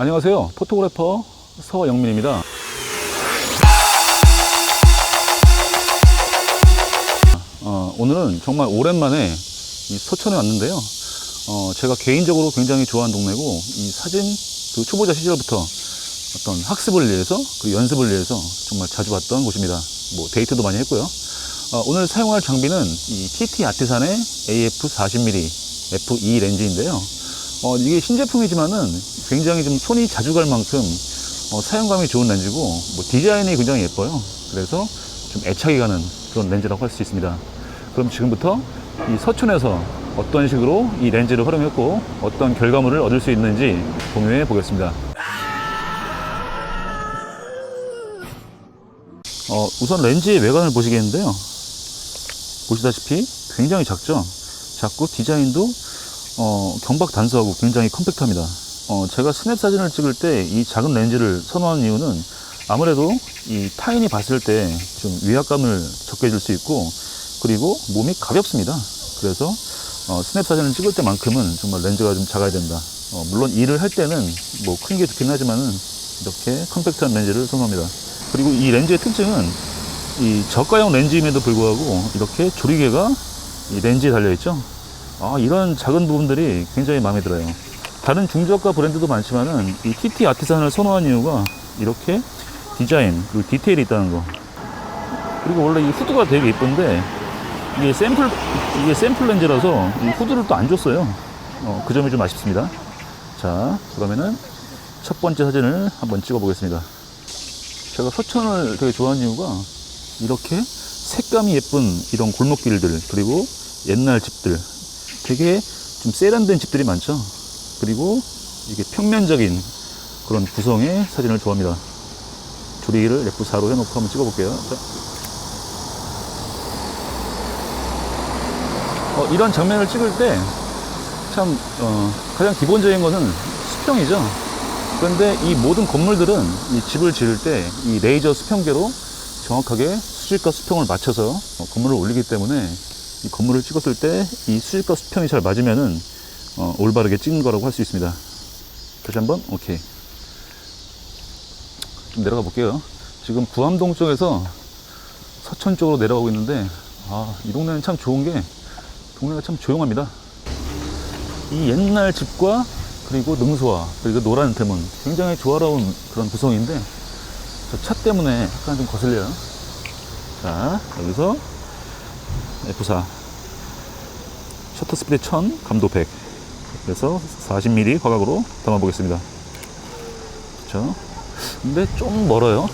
안녕하세요. 포토그래퍼 서영민입니다. 어, 오늘은 정말 오랜만에 이 서천에 왔는데요. 어, 제가 개인적으로 굉장히 좋아하는 동네고 이 사진 그 초보자 시절부터 어떤 학습을 위해서 그리고 연습을 위해서 정말 자주 왔던 곳입니다. 뭐 데이트도 많이 했고요. 어, 오늘 사용할 장비는 이 TT 아티산의 AF 40mm F2 렌즈인데요. 어, 이게 신제품이지만은 굉장히 좀 손이 자주 갈 만큼 어, 사용감이 좋은 렌즈고 뭐 디자인이 굉장히 예뻐요. 그래서 좀 애착이 가는 그런 렌즈라고 할 수 있습니다. 그럼 지금부터 이 서촌에서 어떤 식으로 이 렌즈를 활용했고 어떤 결과물을 얻을 수 있는지 공유해 보겠습니다. 어, 우선 렌즈의 외관을 보시겠는데요. 보시다시피 굉장히 작죠. 작고 디자인도 어, 경박 단수하고 굉장히 컴팩트합니다. 어, 제가 스냅 사진을 찍을 때 이 작은 렌즈를 선호하는 이유는 아무래도 이 타인이 봤을 때 좀 위압감을 적게 줄 수 있고 그리고 몸이 가볍습니다. 그래서 어, 스냅 사진을 찍을 때만큼은 정말 렌즈가 좀 작아야 된다. 어, 물론 일을 할 때는 뭐 큰 게 좋긴 하지만은 이렇게 컴팩트한 렌즈를 선호합니다. 그리고 이 렌즈의 특징은 이 저가형 렌즈임에도 불구하고 이렇게 조리개가 이 렌즈에 달려 있죠. 아, 이런 작은 부분들이 굉장히 마음에 들어요. 다른 중저가 브랜드도 많지만은 이 TT 아티산을 선호한 이유가 이렇게 디자인 그리고 디테일이 있다는 거. 그리고 원래 이 후드가 되게 예쁜데 이게 샘플 이게 샘플 렌즈라서 이 후드를 또 안 줬어요. 어, 그 점이 좀 아쉽습니다. 자, 그러면은 첫 번째 사진을 한번 찍어 보겠습니다. 제가 서천을 되게 좋아하는 이유가 이렇게 색감이 예쁜 이런 골목길들 그리고 옛날 집들 되게 좀 세련된 집들이 많죠. 그리고 이게 평면적인 그런 구성의 사진을 좋아합니다. 조리기를 F4로 해놓고 한번 찍어볼게요. 자. 어, 이런 장면을 찍을 때참 어, 가장 기본적인 것은 수평이죠. 그런데 이 모든 건물들은 이 집을 지을 때 이 레이저 수평계로 정확하게 수직과 수평을 맞춰서 어, 건물을 올리기 때문에 이 건물을 찍었을 때 이 수직과 수평이 잘 맞으면은 어, 올바르게 찍는 거라고 할 수 있습니다. 다시 한번 오케이. 좀 내려가 볼게요. 지금 부암동 쪽에서 서천 쪽으로 내려가고 있는데 아, 이 동네는 참 좋은 게 동네가 참 조용합니다. 이 옛날 집과 그리고 능소화 그리고 노란 대문 굉장히 조화로운 그런 구성인데 저 차 때문에 약간 좀 거슬려요. 자 여기서 F4 셔터 스피드 1000 감도 100 그래서 40mm 화각으로 담아 보겠습니다. 그렇죠? 근데 좀 멀어요.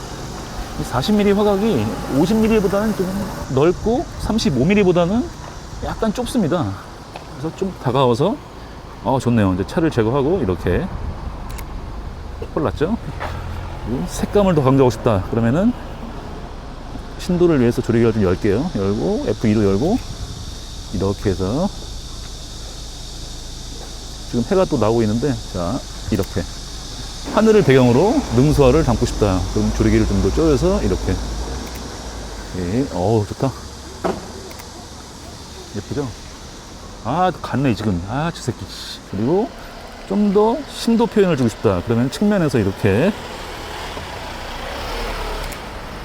40mm 화각이 50mm보다는 좀 넓고 35mm보다는 약간 좁습니다. 그래서 좀 다가와서 어 좋네요. 이제 차를 제거하고 이렇게. 그리고 색감을 더 강조하고 싶다. 그러면은 신도를 위해서 조리개를 좀 열게요. 열고 F2로 열고 이렇게 해서 지금 해가 또 나오고 있는데 자 이렇게 하늘을 배경으로 능수화를 담고 싶다. 그럼 조리개를 좀 더 쪼여서 이렇게 예, 어우 좋다. 예쁘죠? 아, 갔네, 지금. 아, 저 새끼. 씨. 그리고 좀 더 심도 표현을 주고 싶다. 그러면 측면에서 이렇게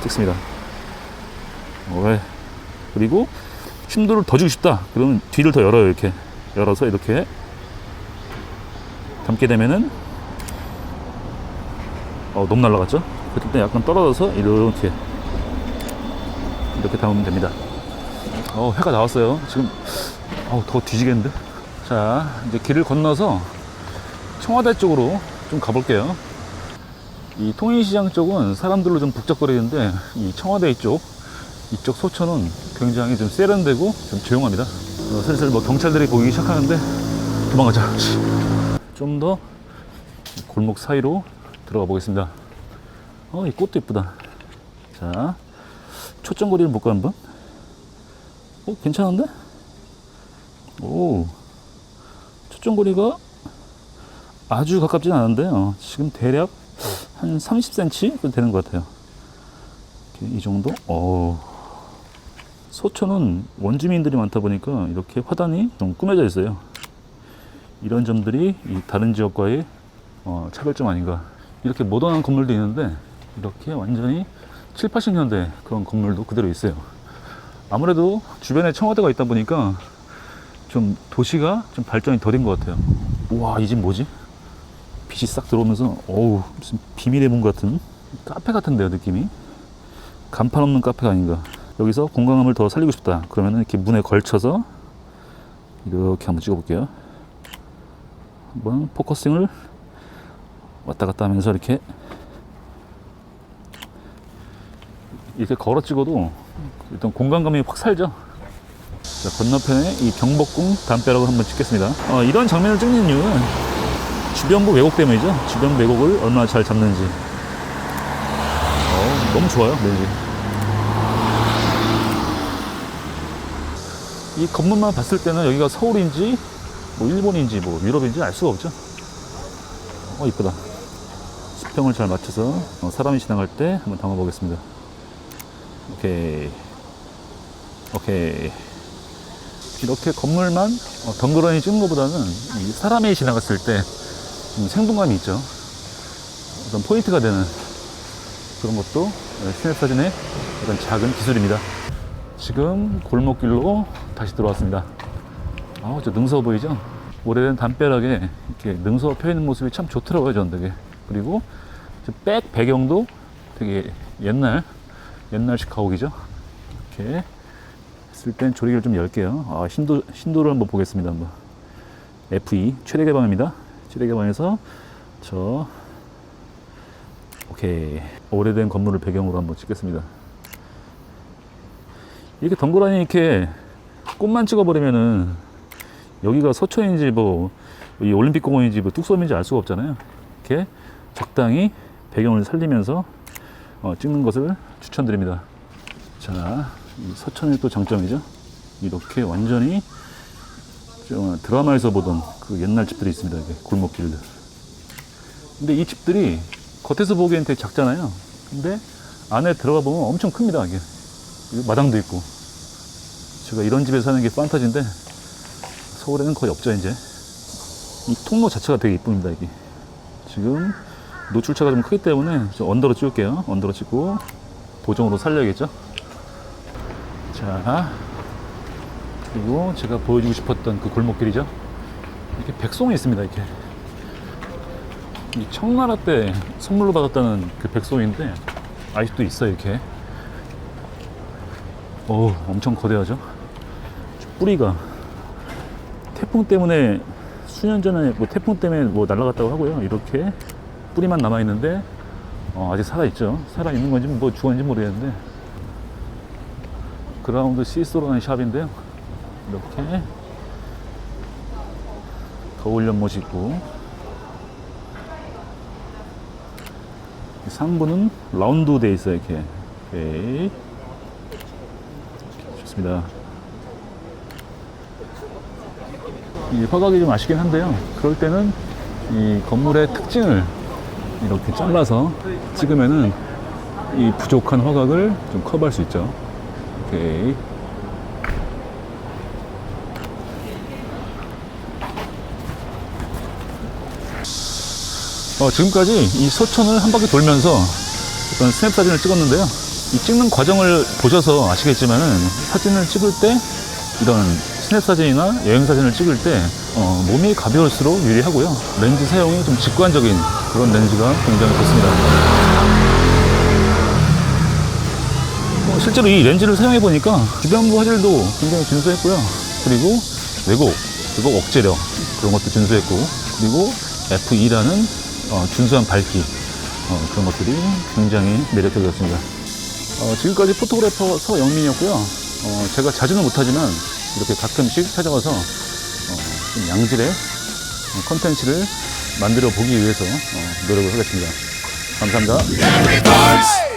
찍습니다. 왜? 그리고 심도를 더 주고 싶다. 그러면 뒤를 더 열어요, 이렇게. 열어서 이렇게 담게 되면은 어, 너무 날라갔죠? 그때 약간 떨어져서 이렇게 이렇게 담으면 됩니다. 어, 해가 나왔어요. 지금 어우, 더 뒤지겠는데? 자, 이제 길을 건너서 청와대 쪽으로 좀 가볼게요. 이 통인시장 쪽은 사람들로 좀 북적거리는데 이 청와대 쪽, 이쪽 소천은 굉장히 좀 세련되고 좀 조용합니다. 어, 슬슬 뭐 경찰들이 보이기 시작하는데 도망가자. 좀 더 골목 사이로 들어가 보겠습니다. 어, 이 꽃도 이쁘다. 자, 초점거리를 볼까 한번? 어, 괜찮은데? 오, 초점거리가 아주 가깝진 않은데요. 지금 대략 한 30cm 되는 것 같아요. 이 정도? 오. 소천은 원주민들이 많다 보니까 이렇게 화단이 좀 꾸며져 있어요. 이런 점들이 이 다른 지역과의 어, 차별점 아닌가. 이렇게 모던한 건물도 있는데 이렇게 완전히 7, 80년대 그런 건물도 그대로 있어요. 아무래도 주변에 청와대가 있다 보니까 좀 도시가 좀 발전이 더딘 것 같아요. 우와, 이 집 뭐지? 빛이 싹 들어오면서, 어우, 무슨 비밀의 문 같은 카페 같은데요, 느낌이? 간판 없는 카페가 아닌가. 여기서 공간감을 더 살리고 싶다. 그러면 이렇게 문에 걸쳐서 이렇게 한번 찍어볼게요. 한번 포커싱을 왔다 갔다 하면서 이렇게 이렇게 걸어 찍어도 일단 공간감이 확 살죠. 자, 건너편에 이 경복궁 담벼락을 한번 찍겠습니다. 어, 이런 장면을 찍는 이유는 주변부 왜곡 때문이죠. 주변 왜곡을 얼마나 잘 잡는지. 어, 너무 좋아요, 렌즈. 이 건물만 봤을 때는 여기가 서울인지, 뭐 일본인지, 뭐 유럽인지 알 수가 없죠. 어, 이쁘다. 수평을 잘 맞춰서 어, 사람이 지나갈 때 한번 담아보겠습니다. 오케이. 오케이. 이렇게 건물만 어, 덩그러니 찍는 것보다는 이 사람이 지나갔을 때좀 생동감이 있죠. 어떤 포인트가 되는 그런 것도 어, 스냅 사진의 어떤 작은 기술입니다. 지금 골목길로 다시 들어왔습니다. 아, 저 능서 보이죠? 오래된 담벼락에 이렇게 능서 펴 있는 모습이 참 좋더라고요, 저는 되게. 그리고 저백 배경도 되게 옛날, 옛날식 가옥이죠. 이렇게 했을 땐 조리개를 좀 열게요. 아, 신도, 신도를 한번 보겠습니다. 한번. F2 최대 개방입니다. 최대 개방에서 저 오케이 오래된 건물을 배경으로 한번 찍겠습니다. 이렇게 덩그러니 이렇게 꽃만 찍어버리면은 여기가 서초인지 뭐 이 올림픽 공원인지 뭐 뚝섬인지 알 수가 없잖아요. 이렇게 적당히 배경을 살리면서 어, 찍는 것을 추천드립니다. 자, 이 서천의 또 장점이죠. 이렇게 완전히 좀 드라마에서 보던 그 옛날 집들이 있습니다. 이게 골목길들. 근데 이 집들이 겉에서 보기엔 되게 작잖아요. 근데 안에 들어가 보면 엄청 큽니다. 이게 마당도 있고. 제가 이런 집에 사는 게 판타지인데 서울에는 거의 없죠 이제. 이 통로 자체가 되게 이쁩니다. 이게 지금 노출차가 좀 크기 때문에 저 언더로 찍을게요. 언더로 찍고 보정으로 살려야겠죠. 자, 그리고 제가 보여주고 싶었던 그 골목길이죠. 이렇게 백송이 있습니다. 이렇게 이 청나라 때 선물로 받았다는 그 백송인데 아직도 있어요. 이렇게. 오, 엄청 거대하죠. 뿌리가 태풍 때문에 수년 전에 뭐 태풍 때문에 뭐 날아갔다고 하고요. 이렇게 뿌리만 남아 있는데 어, 아직 살아 있죠. 살아 있는 건지 뭐 죽었는지 모르겠는데 그라운드 시스로라는 샵인데요. 이렇게 거울 연못 있고 상부는 라운드 돼 있어요. 이렇게 오케이 좋습니다. 이 화각이 좀 아쉽긴 한데요. 그럴 때는 이 건물의 특징을 이렇게 잘라서 찍으면은 이 부족한 화각을 좀 커버할 수 있죠. 오케이. 어, 지금까지 이 서천을 한 바퀴 돌면서 어떤 스냅 사진을 찍었는데요. 이 찍는 과정을 보셔서 아시겠지만은 사진을 찍을 때 이런 스냅 사진이나 여행 사진을 찍을 때 어, 몸이 가벼울수록 유리하고요. 렌즈 사용이 좀 직관적인 그런 렌즈가 굉장히 좋습니다. 어, 실제로 이 렌즈를 사용해 보니까 주변부 화질도 굉장히 준수했고요. 그리고 왜곡, 왜곡 억제력 그런 것도 준수했고 그리고 F2라는 어, 준수한 밝기 어, 그런 것들이 굉장히 매력적이었습니다. 어, 지금까지 포토그래퍼 서영민이었고요. 어, 제가 자주는 못하지만 이렇게 가끔씩 찾아와서 어, 좀 양질의 어, 컨텐츠를 만들어 보기 위해서 어, 노력을 하겠습니다. 감사합니다.